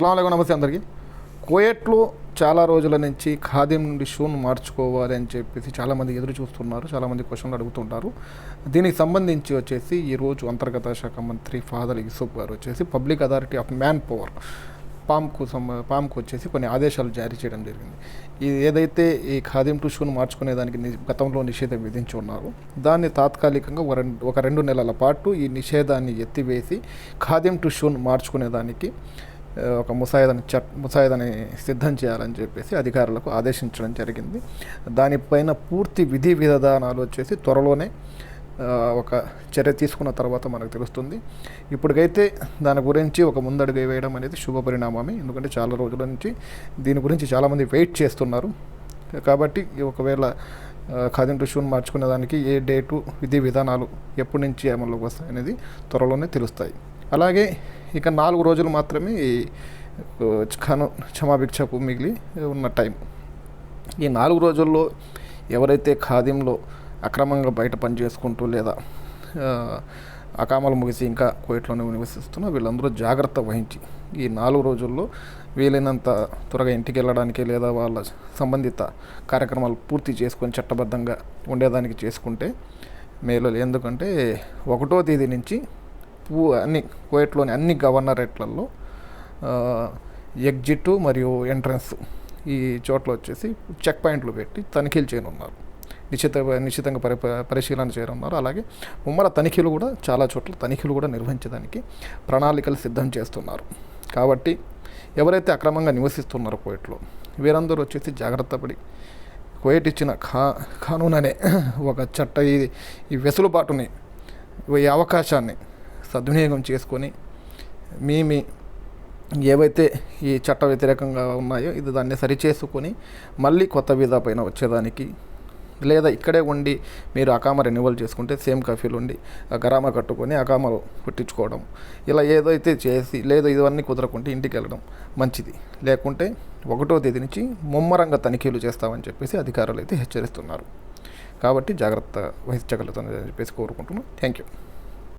అస్సలం నమస్తే అందరికీ. కోయట్లో చాలా రోజుల నుంచి ఖాదీం నుండి షూను మార్చుకోవాలి అని చెప్పేసి చాలామంది ఎదురు చూస్తున్నారు చాలామంది క్వశ్చన్లు అడుగుతుంటారు. దీనికి సంబంధించి వచ్చేసి ఈరోజు అంతర్గత శాఖ మంత్రి ఫాదర్ యూసుఫ్ గారు వచ్చేసి public authority of man power పామ్కు సంబ పామ్కు వచ్చేసి కొన్ని ఆదేశాలు జారీ చేయడం జరిగింది. ఇది ఏదైతే ఈ ఖాదీం టు షూను మార్చుకునే దానికి గతంలో నిషేధం విధించి ఉన్నారు దాన్ని తాత్కాలికంగా ఒక రెండు ఒక రెండు నెలల పాటు ఈ నిషేధాన్ని ఎత్తివేసి ఖాదీం టు షూను మార్చుకునే దానికి ఒక ముసాయిదాని చట్ ముసాయిదాని సిద్ధం చేయాలని చెప్పేసి అధికారులకు ఆదేశించడం జరిగింది. దానిపైన పూర్తి విధి విధానాలు వచ్చేసి త్వరలోనే ఒక చర్య తీసుకున్న తర్వాత మనకు తెలుస్తుంది. ఇప్పటికైతే దాని గురించి ఒక ముందడుగు వేయడం అనేది శుభ పరిణామమే. ఎందుకంటే చాలా రోజుల నుంచి దీని గురించి చాలామంది వెయిట్ చేస్తున్నారు. కాబట్టి ఒకవేళ ఖాదీం టు షూన్ మార్చుకునే దానికి ఏ డేటు విధి విధానాలు ఎప్పటి నుంచి అమల్లోకి వస్తాయి అనేది త్వరలోనే తెలుస్తాయి. అలాగే ఇక నాలుగు రోజులు మాత్రమే ఖను క్షమాభిక్షకు మిగిలి ఉన్న టైం. ఈ నాలుగు రోజుల్లో ఎవరైతే ఖాదీంలో అక్రమంగా బయట పని చేసుకుంటూ లేదా అకామలు అకామాలు ముగిసి ఇంకా కోయిట్లోనే నివసిస్తున్న వీళ్ళందరూ జాగ్రత్త వహించి ఈ నాలుగు రోజుల్లో వీలైనంత త్వరగా ఇంటికి వెళ్ళడానికి లేదా వాళ్ళ సంబంధిత కార్యక్రమాలు పూర్తి చేసుకొని చట్టబద్ధంగా ఉండేదానికి చేసుకుంటే మేలు. ఎందుకంటే ఒకటో తేదీ నుంచి అన్ని కోయట్లోని అన్ని గవర్నరేట్లలో ఎగ్జిట్ మరియు ఎంట్రన్స్ ఈ చోట్ల వచ్చేసి చెక్ పాయింట్లు పెట్టి తనిఖీలు చేయనున్నారు. నిశ్చిత నిశ్చితంగా పరి పరిశీలన చేయనున్నారు. అలాగే ముమ్మర తనిఖీలు కూడా చాలా చోట్ల తనిఖీలు కూడా నిర్వహించడానికి ప్రణాళికలు సిద్ధం చేస్తున్నారు. కాబట్టి ఎవరైతే అక్రమంగా నివసిస్తున్నారో కోయట్లో వీరందరూ వచ్చేసి జాగ్రత్త పడి కోయట్ ఇచ్చిన ఖా కానూన్ అనే ఒక చట్ట ఈ ఈ వెసులుబాటుని ఈ అవకాశాన్ని సద్వినియోగం చేసుకొని మీ మీ ఏవైతే ఈ చట్ట వ్యతిరేకంగా ఉన్నాయో ఇది దాన్ని సరిచేసుకొని మళ్ళీ కొత్త వీసా పైన వచ్చేదానికి లేదా ఇక్కడే ఉండి మీరు అకామ రెన్యువల్ చేసుకుంటే సేమ్ కఫీలు ఉండి ఆ కట్టుకొని అకామలు కుట్టించుకోవడం. ఇలా ఏదైతే చేసి లేదా ఇవన్నీ కుదరకుంటే ఇంటికి వెళ్ళడం మంచిది. లేకుంటే ఒకటో తేదీ నుంచి ముమ్మరంగా తనిఖీలు చేస్తామని చెప్పేసి అధికారులు అయితే హెచ్చరిస్తున్నారు. కాబట్టి జాగ్రత్త వహించగలుగుతామని చెప్పేసి కోరుకుంటున్నాను థ్యాంక్ యూ.